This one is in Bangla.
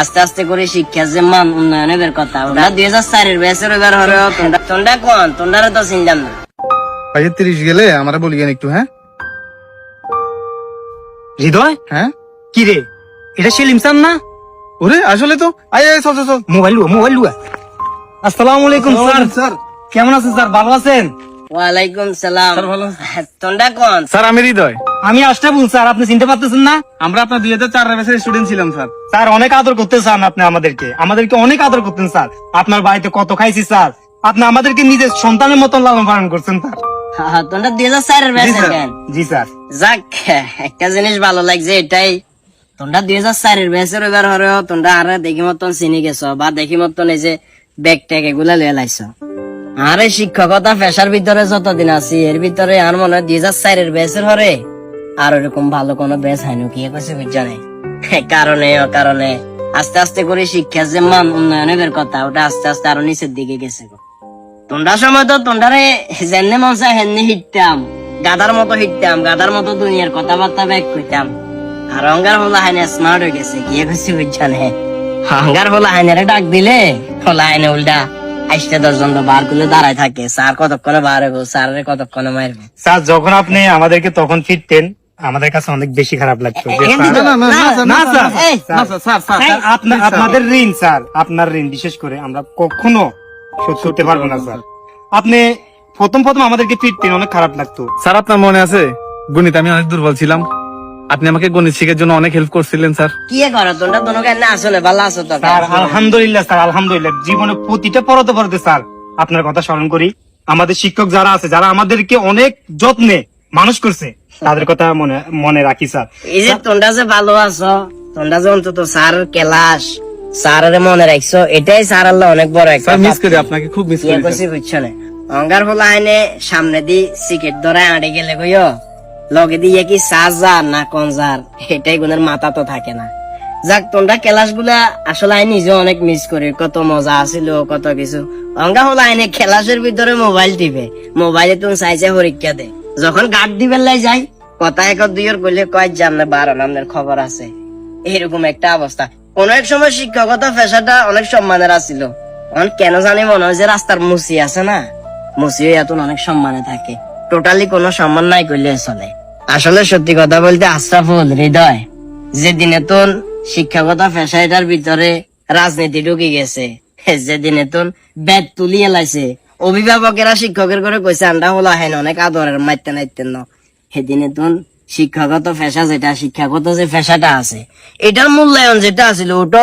আস্তে আস্তে করে শিক্ষা যে মান উন্নয়নের কথা। ওটা দুই হাজার চারের বেসের এবার হরে তোমরা তোমরা কোন? তোমরা তো চিনতাম না। ভাইয়া তিরিশ গেলে আমরা বলি একটু হ্যাঁ? হৃদয়? হ্যাঁ? কি রে? এটা সেলিম স্যার না? ওরে আসলে তো আয় আয় চল চল চল। মোবাইল লুয়া মোবাইল লুয়া। আসসালামু আলাইকুম স্যার। স্যার। কেমন আছেন স্যার? ভালো আছেন? ওয়ালাইকুম সালাম। স্যার, ভালো তোমরা কোন? স্যার আমি হৃদয়। আমি আশরাফুল স্যার আপনি চিনতে পারতেছেন না? আমরা আপনার দুই হাজার চার ব্যাচের স্টুডেন্ট ছিলাম স্যার। স্যার অনেক আদর করতে চান আপনি আমাদেরকে। আমাদেরকে অনেক আদর করতেন স্যার। আপনার বাড়িতে কত খাইছি স্যার। আপনি আমাদেরকে নিজের সন্তানের মতন লালন পালন করছেন স্যার। হ্যাঁ, তোমরা দুই হাজার চারের বেসের জি স্যার। যাক একটা জিনিস ভালো লাগছে এটাই। তোমরা দুই হাজার চারের বেসের এবার হরেও তোমরা আর দেখি মতন চিনি গেছো বা দেখি মতন এই যে ব্যাগ ট্যাগ এগুলা লয়ে লাইছো। আর এই শিক্ষকতা পেশার ভিতরে যতদিন আছি এর ভিতরে আর মনে হয় দুই হাজার চারের বেসের হরে। আর ওরকম ভালো কোনো বেস হয়নি, কি কইছে বুঝছ নাই? কারণে কারণে আস্তে আস্তে করে শিক্ষার যে মান উন্নয়নের কথা, ওটা আস্তে আস্তে আরও নিচের দিকে গেছে তোমরা সময় তো তোমরারে জেনে মন চায় হেননি হিটতাম, গাদার মতো হিটতাম, গাদার মতো দুনিয়ার কথাবার্তা ব্যাগ কইতাম। আর অঙ্গার হলো হাইনে স্মার্ট হয়ে গেছে, কি কইছি বুঝছানে অঙ্গার হলো হাইনের ডাক দিলে, হলো হাইনে উল্টা আইসটা দশজন তো বার করলে দাঁড়ায় থাকে। স্যার কতক্ষণে বার হব স্যারের কতক্ষণে মারবে? স্যার, যখন আপনি আমাদেরকে তখন ফিরতেন আমাদের কাছে অনেক বেশি খারাপ লাগতো যে এখান স্যার- থেকে- না, না, না, স্যার, না স্যার। এই, না স্যার স্যার স্যার স্যার, আপনা- আপনাদের ঋণ স্যার। আপনার ঋণ বিশেষ করে আমরা কখনো শোধ করতে পারব না স্যার। আপনি প্রথম প্রথম আমাদেরকে ফিরতেন অনেক খারাপ লাগতো। স্যার আপনার মনে আছে? গণিত আমি অনেক দুর্বল ছিলাম। আপনি আমাকে গণিত শেখার জন্য অনেক হেল্প করছিলেন স্যার। কি করো তোমরা তোনো কেন আসলে ভালো আছো তো স্যার আলহামদুলিল্লাহ স্যার আলহামদুলিল্লাহ। জীবনে প্রতিটা পরতে পরতে স্যার আপনার কথা স্মরণ করি। আমাদের শিক্ষক যারা আছে যারা আমাদেরকে অনেক যত্নে মানুষ করছে তাদের কথা মনে মনে রাখি স্যার। এই যে তোমরা যে ভালো আছো তোমরা যে অন্তত স্যার কেলাস স্যারের মনে রাখছো এটাই স্যার আল্লাহ অনেক বড় একটা মিস করি আপনাকে খুব মিস ইয়ে করি করছি বুঝছ না? অঙ্গার হলো আইনে সামনে দি সিকেট ধরে আড়ে গেলে কইও লগে দিয়ে কি সাজার না কনজার এটাই গুনের মাথা তো থাকে না। যাক তোমরা ক্লাসগুলা আসলে আই নিজে অনেক মিস করি কত মজা আছিল কত কিছু। অঙ্গা হলো আইনে ক্লাসের ভিতরে মোবাইল টিপে মোবাইলে তুমি চাইছে পরীক্ষা দে। যখন গার্ড দিবেন লাই যাই কথা এক দুইয়ের কইলে কয় জানলে বারো নামের খবর আছে। এরকম একটা অবস্থা। কোন এক সময় শিক্ষকতা পেশাটা অনেক সম্মানের আছিল। এখন কেন জানি মনে হয় যে রাস্তার মুসি আছে না? মুসিও এখন অনেক সম্মানে থাকে। টোটালি কোনো সম্মান নাই করলে চলে। আসলে সত্যি কথা বলতে আশরাফুল হৃদয়। যে দিনে তোর শিক্ষকতা পেশা এটার ভিতরে রাজনীতি ঢুকে গেছে যে দিনে তোর ব্যাট তুলিয়ে লাইছে। অভিভাবকেরা শিক্ষকের করে কইছে, আন্ডা হলো হেন অনেক আদরের, মাইতে নাইতেন না। সেদিনে তোর শিক্ষাগত পেশা যেটা শিক্ষাগত যে পেশাটা আছে এটার মূল্যায়ন যেটা আছিল ওটাও